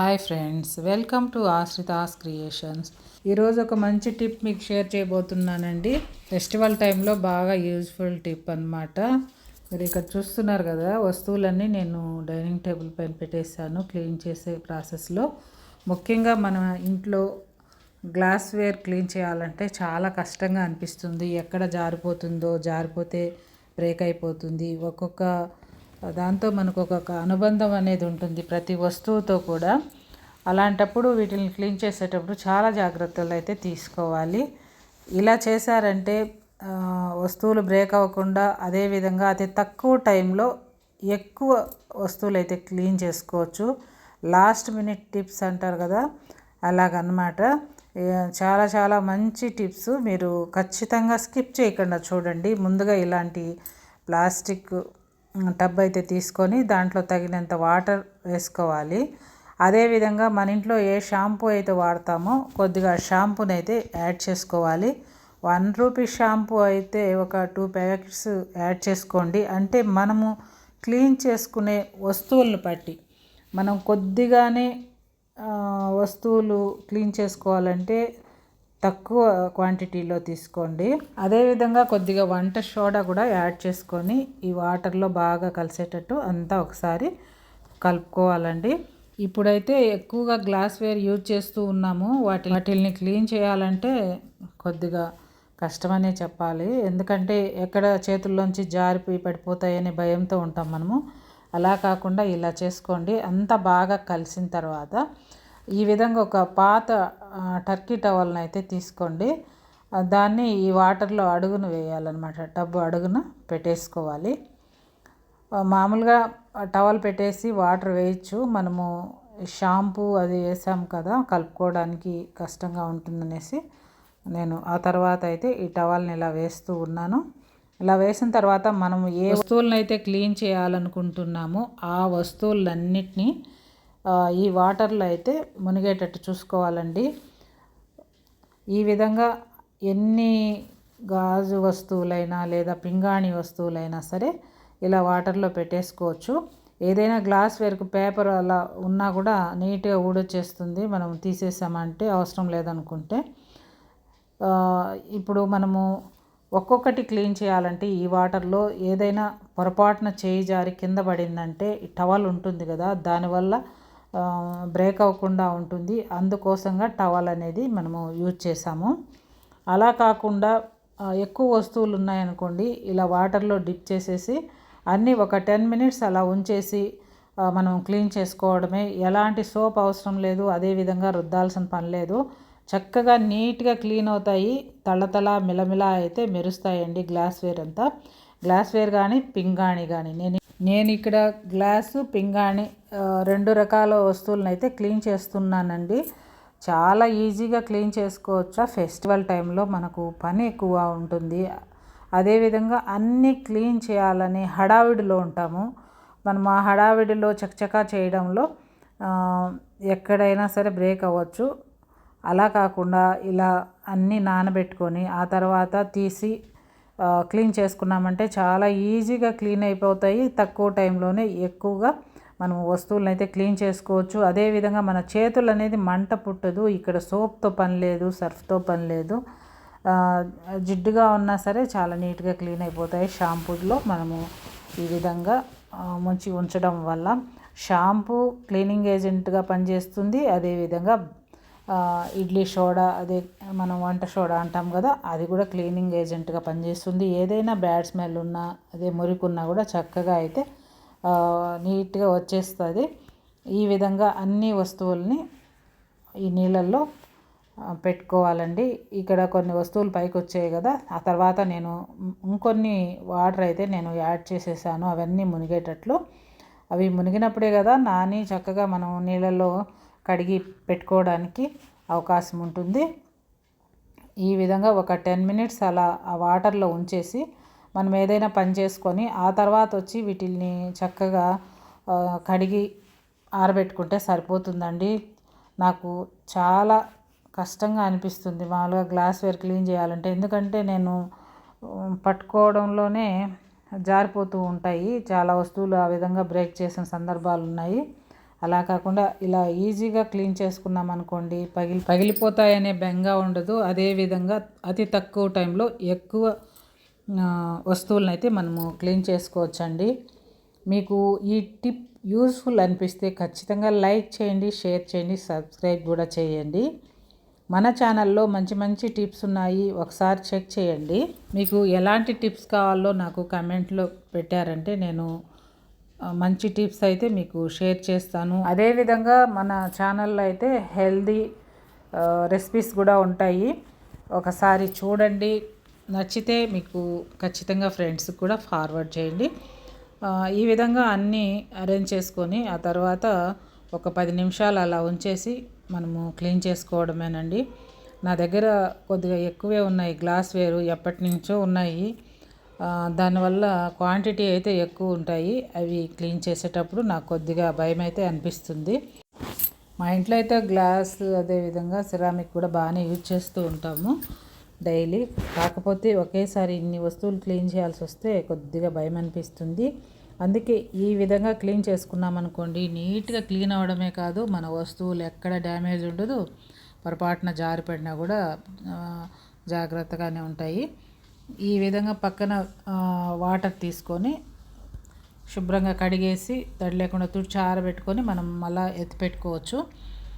Hi friends welcome to Ashritha's creations. ఈరోజు ఒక మంచి టిప్ మీకు షేర్ చేయబోతున్నానండి. ఫెస్టివల్ టైంలో బాగా యూజ్ఫుల్ టిప్ అనమాట మీరు ఇక్కడ చూస్తున్నారు కదా వస్తువులన్నీ నేను డైనింగ్ టేబుల్ పైన పెట్టేశాను క్లీన్ చేసే ప్రాసెస్లో. ముఖ్యంగా మన ఇంట్లో గ్లాస్ వేర్ క్లీన్ చేయాలంటే చాలా కష్టంగా అనిపిస్తుంది. ఎక్కడ జారిపోతుందో జారిపోతే బ్రేక్ అయిపోతుంది. ఒక్కొక్క దాంతో మనకు ఒక అనుబంధం అనేది ఉంటుంది ప్రతి వస్తువుతో కూడా. అలాంటప్పుడు వీటిని క్లీన్ చేసేటప్పుడు చాలా జాగ్రత్తలు అయితే తీసుకోవాలి. ఇలా చేశారంటే వస్తువులు బ్రేక్ అవ్వకుండా అదేవిధంగా అతి తక్కువ టైంలో ఎక్కువ వస్తువులు అయితే క్లీన్ చేసుకోవచ్చు. లాస్ట్ మినిట్ టిప్స్ అంటారు కదా అలాగనమాట చాలా చాలా మంచి టిప్స్ మీరు ఖచ్చితంగా స్కిప్ చేయకుండా చూడండి. ముందుగా ఇలాంటి ప్లాస్టిక్ టబ్ అయితే తీసుకొని దాంట్లో తగినంత వాటర్ వేసుకోవాలి. అదేవిధంగా మన ఇంట్లో ఏ షాంపూ అయితే వాడతామో కొద్దిగా షాంపూని అయితే యాడ్ చేసుకోవాలి. వన్ రూపీ షాంపూ అయితే ఒక టూ ప్యాకెట్స్ యాడ్ చేసుకోండి. అంటే మనము క్లీన్ చేసుకునే వస్తువులను బట్టి మనం కొద్దిగానే వస్తువులు క్లీన్ చేసుకోవాలంటే తక్కువ క్వాంటిటీలో తీసుకోండి. అదేవిధంగా కొద్దిగా వంట సోడా కూడా యాడ్ చేసుకొని ఈ వాటర్లో బాగా కలిసేటట్టు అంతా ఒకసారి కలుపుకోవాలండి. ఇప్పుడైతే ఎక్కువగా గ్లాస్ వేర్ యూజ్ చేస్తూ ఉన్నాము. వాటి వాటిల్ని క్లీన్ చేయాలంటే కొద్దిగా కష్టమనే చెప్పాలి. ఎందుకంటే ఎక్కడ చేతుల్లోంచి జారిపోయి పడిపోతాయనే భయంతో ఉంటాం మనము. అలా కాకుండా ఇలా చేసుకోండి. అంత బాగా కలిసిన తర్వాత ఈ విధంగా ఒక పాత టర్కీ టవల్ని అయితే తీసుకోండి. దాన్ని ఈ వాటర్లో అడుగును వేయాలన్నమాట. టబ్బు అడుగున పెట్టేసుకోవాలి. మామూలుగా టవల్ పెట్టేసి వాటర్ వేయచ్చు. మనము షాంపూ అది వేసాం కదా కలుపుకోవడానికి కష్టంగా ఉంటుందనేసి నేను ఆ తర్వాత అయితే ఈ టవల్ని ఇలా వేస్తూ ఉన్నాను. ఇలా వేసిన తర్వాత మనం ఏ వస్తువులను అయితే క్లీన్ చేయాలనుకుంటున్నామో ఆ వస్తువులన్నిటినీ ఈ వాటర్లో అయితే మునిగేటట్టు చూసుకోవాలండి. ఈ విధంగా ఎన్ని గాజు వస్తువులైనా లేదా పింగాణి వస్తువులైనా సరే ఇలా వాటర్లో పెట్టేసుకోవచ్చు. ఏదైనా గ్లాస్ వేరుకు పేపర్ అలా ఉన్నా కూడా నీట్గా ఊడొచ్చేస్తుంది. మనం తీసేసామంటే అవసరం లేదనుకుంటే. ఇప్పుడు మనము ఒక్కొక్కటి క్లీన్ చేయాలంటే ఈ వాటర్లో ఏదైనా పొరపాటున చేయి జారి కింద పడిందంటే టవల్ ఉంటుంది కదా దానివల్ల బ్రేక్ అవ్వకుండా ఉంటుంది. అందుకోసంగా టవల్ అనేది మనము యూజ్ చేసాము అలా కాకుండా ఎక్కువ వస్తువులు ఉన్నాయనుకోండి ఇలా వాటర్లో డిప్ చేసేసి అన్నీ ఒక టెన్ మినిట్స్ అలా ఉంచేసి మనం క్లీన్ చేసుకోవడమే. ఎలాంటి సోప్ అవసరం లేదు అదేవిధంగా రుద్దాల్సిన పని లేదు. చక్కగా నీట్గా క్లీన్ అవుతాయి. తళతళ మిలమిల అయితే మెరుస్తాయండి గ్లాస్వేర్ అంతా. గ్లాస్వేర్ కానీ పింగాణి కానీ నేను నేను ఇక్కడ గ్లాసు పింగాణి రెండు రకాల వస్తువులను అయితే క్లీన్ చేస్తున్నానండి. చాలా ఈజీగా క్లీన్ చేసుకోవచ్చు? ఫెస్టివల్ టైంలో మనకు పని ఎక్కువ ఉంటుంది. అదేవిధంగా అన్నీ క్లీన్ చేయాలని హడావిడిలో ఉంటాము. మనం ఆ హడావిడిలో చకచకా చేయడంలో ఎక్కడైనా సరే బ్రేక్ అవ్వచ్చు. అలా కాకుండా ఇలా అన్నీ నానబెట్టుకొని ఆ తర్వాత తీసి క్లీన్ చేసుకున్నామంటే చాలా ఈజీగా క్లీన్ అయిపోతాయి. తక్కువ టైంలోనే ఎక్కువగా మనం వస్తువులను అయితే క్లీన్ చేసుకోవచ్చు. అదేవిధంగా మన చేతులు అనేది మంట పుట్టదు. ఇక్కడ సోప్తో పని లేదు సర్ఫ్తో పని లేదు. జిడ్డుగా ఉన్నా సరే చాలా నీట్గా క్లీన్ అయిపోతాయి. షాంపూలో మనము ఈ విధంగా ముంచి ఉంచడం వల్ల షాంపూ క్లీనింగ్ ఏజెంట్గా పనిచేస్తుంది. అదేవిధంగా ఇడ్లీ సోడా అదే మనం వంట సోడా అంటాం కదా అది కూడా క్లీనింగ్ ఏజెంట్గా పనిచేస్తుంది. ఏదైనా బ్యాడ్ స్మెల్ ఉన్నా అదే మురికున్నా కూడా చక్కగా అయితే నీట్గా వచ్చేస్తుంది. ఈ విధంగా అన్ని వస్తువుల్ని ఈ నీళ్ళల్లో పెట్టుకోవాలండి. ఇక్కడ కొన్ని వస్తువులు పైకి వచ్చాయి కదా ఆ తర్వాత నేను ఇంకొన్ని వాటర్ అయితే నేను యాడ్ చేసేసాను. అవన్నీ మునిగేటట్లు. అవి మునిగినప్పుడే కదా నాని చక్కగా మనం నీళ్ళల్లో కడిగి పెట్టుకోవడానికి అవకాశం ఉంటుంది. ఈ విధంగా ఒక టెన్ మినిట్స్ అలా ఆ వాటర్లో ఉంచేసి మనం ఏదైనా పని చేసుకొని ఆ తర్వాత వచ్చి వీటిని చక్కగా కడిగి ఆరబెట్టుకుంటే సరిపోతుందండి. నాకు చాలా కష్టంగా అనిపిస్తుంది మామూలుగా గ్లాస్ వేర్ క్లీన్ చేయాలంటే. ఎందుకంటే నేను పట్టుకోవడంలోనే జారిపోతూ ఉంటాయి. చాలా వస్తువులు ఆ విధంగా బ్రేక్ చేసిన సందర్భాలు ఉన్నాయి అలా కాకుండా ఇలా ఈజీగా క్లీన్ చేసుకున్నాం అనుకోండి పగిలి పగిలిపోతాయనే బెంగ ఉండదు. అదేవిధంగా అతి తక్కువ టైంలో ఎక్కువ వస్తువులను అయితే మనము క్లీన్ చేసుకోవచ్చండి. మీకు ఈ టిప్ యూస్ఫుల్ అనిపిస్తే ఖచ్చితంగా లైక్ చేయండి షేర్ చేయండి సబ్స్క్రైబ్ కూడా చేయండి. మన ఛానల్లో మంచి మంచి టిప్స్ ఉన్నాయి ఒకసారి చెక్ చేయండి. మీకు ఎలాంటి టిప్స్ కావాలో నాకు కమెంట్లో పెట్టారంటే నేను మంచి టిప్స్ అయితే మీకు షేర్ చేస్తాను. అదేవిధంగా మన ఛానల్లో అయితే హెల్దీ రెసిపీస్ కూడా ఉంటాయి. ఒకసారి చూడండి. నచ్చితే మీకు ఖచ్చితంగా ఫ్రెండ్స్కి కూడా ఫార్వర్డ్ చేయండి. ఈ విధంగా అన్నీ అరేంజ్ చేసుకొని ఆ తర్వాత ఒక పది నిమిషాలు అలా ఉంచేసి మనము క్లీన్ చేసుకోవడమేనండి. నా దగ్గర కొద్దిగా ఎక్కువే ఉన్నాయి. గ్లాస్ వేరు ఎప్పటి నుంచో ఉన్నాయి. దానివల్ల క్వాంటిటీ అయితే ఎక్కువ ఉంటాయి. అవి క్లీన్ చేసేటప్పుడు నాకు కొద్దిగా భయం అయితే అనిపిస్తుంది. మా ఇంట్లో అయితే గ్లాస్ అదేవిధంగా సిరామిక్ కూడా బాగానే యూజ్ చేస్తూ ఉంటాము డైలీ. కాకపోతే ఒకేసారి ఇన్ని వస్తువులు క్లీన్ చేయాల్సి వస్తే కొద్దిగా భయం అనిపిస్తుంది. అందుకే ఈ విధంగా క్లీన్ చేసుకున్నాం అనుకోండి నీట్గా క్లీన్ అవ్వడమే కాదు మన వస్తువులు ఎక్కడ డ్యామేజ్ ఉండదు పొరపాటున జారిపడినా కూడా జాగ్రత్తగానే ఉంటాయి. ఈ విధంగా పక్కన వాటర్ తీసుకొని శుభ్రంగా కడిగేసి తడి లేకుండా తుడిచి ఆరబెట్టుకొని మనం మళ్ళీ ఎత్తి పెట్టుకోవచ్చు.